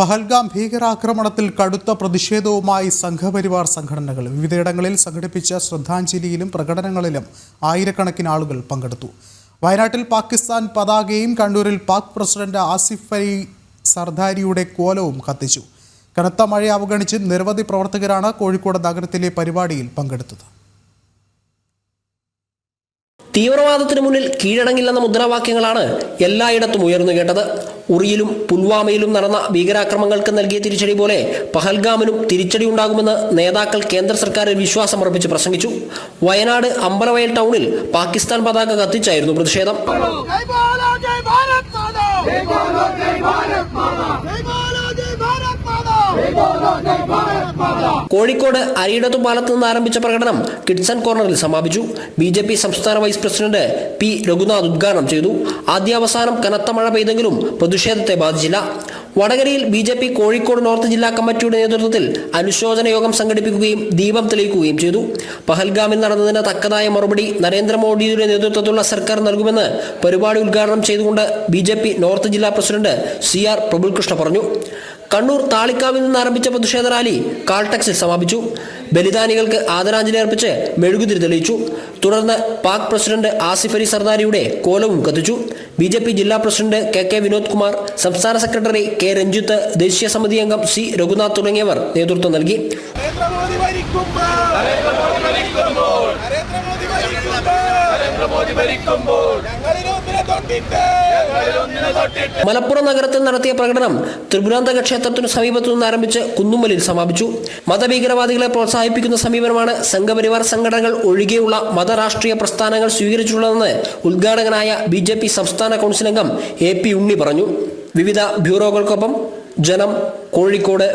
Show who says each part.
Speaker 1: പഹൽഗാം ഭീകരാക്രമണത്തിൽ കടുത്ത പ്രതിഷേധവുമായി സംഘപരിവാർ സംഘടനകൾ വിവിധയിടങ്ങളിൽ സംഘടിപ്പിച്ച ശ്രദ്ധാഞ്ജലിയിലും പ്രകടനങ്ങളിലും ആയിരക്കണക്കിന് ആളുകൾ പങ്കെടുത്തു. വയനാട്ടിൽ പാകിസ്ഥാൻ പതാകയും കണ്ണൂരിൽ പാക് പ്രസിഡന്റ് ആസിഫ് അലി സർദാരിയുടെ കോലവും കത്തിച്ചു. കനത്ത മഴയെ അവഗണിച്ച് നിരവധി പ്രവർത്തകരാണ് കോഴിക്കോട് നഗരത്തിലെ പരിപാടിയിൽ പങ്കെടുത്തത്.
Speaker 2: തീവ്രവാദത്തിന് മുന്നിൽ കീഴടങ്ങില്ലെന്ന മുദ്രാവാക്യങ്ങളാണ് എല്ലായിടത്തും ഉയർന്നു കേട്ടത്. ഉറിയിലും പുൽവാമയിലും നടന്ന ഭീകരാക്രമങ്ങൾക്ക് നൽകിയ തിരിച്ചടി പോലെ പഹൽഗാമിനും തിരിച്ചടി ഉണ്ടാകുമെന്ന് നേതാക്കൾ കേന്ദ്ര സർക്കാരിൽ വിശ്വാസമർപ്പിച്ച് പ്രസംഗിച്ചു. വയനാട് അമ്പലവയൽ ടൗണിൽ പാകിസ്ഥാൻ പതാക കത്തിച്ചായിരുന്നു പ്രതിഷേധം. കോഴിക്കോട് അരിയിടത്തു പാലത്ത് നിന്ന് ആരംഭിച്ച പ്രകടനം കിഡ്സൺ കോർണറിൽ സമാപിച്ചു. ബി ജെ പി സംസ്ഥാന വൈസ് പ്രസിഡന്റ് പി രഘുനാഥ് ഉദ്ഘാടനം ചെയ്തു. ആദ്യാവസാനം കനത്ത മഴ പെയ്തെങ്കിലും പ്രതിഷേധത്തെ ബാധിച്ചില്ല. വടകരയിൽ B J P Kozhikode north ജില്ലാ കമ്മിറ്റിയുടെ നേതൃത്വത്തിൽ അനുശോചന യോഗം സംഘടിപ്പിക്കുകയും ദീപം തെളിയിക്കുകയും ചെയ്തു. പഹൽഗാമിൽ നടന്നതിന് തക്കതായ മറുപടി നരേന്ദ്രമോദിയുടെ നേതൃത്വത്തിലുള്ള സർക്കാർ നൽകുമെന്ന് പരിപാടി ഉദ്ഘാടനം ചെയ്തുകൊണ്ട് ബി നോർത്ത് ജില്ലാ പ്രസിഡന്റ് സി ആർ പ്രബുൽകൃഷ്ണ പറഞ്ഞു. കണ്ണൂർ താളിക്കാവിൽ നിന്ന് ആരംഭിച്ച പ്രതിഷേധ റാലി കാൾടെക്സിൽ സമാപിച്ചു. ബലിദാനികൾക്ക് ആദരാഞ്ജലി അർപ്പിച്ച് മെഴുകുതിരി തെളിയിച്ചു. തുടർന്ന് പാക് പ്രസിഡന്റ് ആസിഫ് അലി സർദാരിയുടെ കോലവും കത്തിച്ചു. ബി ജെ പി ജില്ലാ president K K Vinod Kumar സംസ്ഥാന സെക്രട്ടറി കെ രഞ്ജിത്ത് ദേശീയ സമിതി അംഗം സി രഘുനാഥ് തുടങ്ങിയവർ നേതൃത്വം നൽകി.
Speaker 3: നരേന്ദ്രമോദി ഭരിക്കുമ്പോൾ
Speaker 2: മലപ്പുറം നഗരത്തിൽ നടത്തിയ പ്രകടനം ത്രിപുരാന്തക ക്ഷേത്രത്തിനു സമീപത്തു നിന്ന് ആരംഭിച്ച് കുന്നുമ്മലിൽ സമാപിച്ചു. മതഭീകരവാദികളെ പ്രോത്സാഹിപ്പിക്കുന്ന സമീപനമാണ് സംഘപരിവാർ സംഘടനകൾ ഒഴികെയുള്ള മതരാഷ്ട്രീയ പ്രസ്ഥാനങ്ങൾ സ്വീകരിച്ചിട്ടുള്ളതെന്ന് ഉദ്ഘാടകനായ ബി ജെ പി സംസ്ഥാന കൗൺസിൽ അംഗം എ പി ഉണ്ണി പറഞ്ഞു. വിവിധ ബ്യൂറോകൾക്കൊപ്പം ജനം കോഴിക്കോട്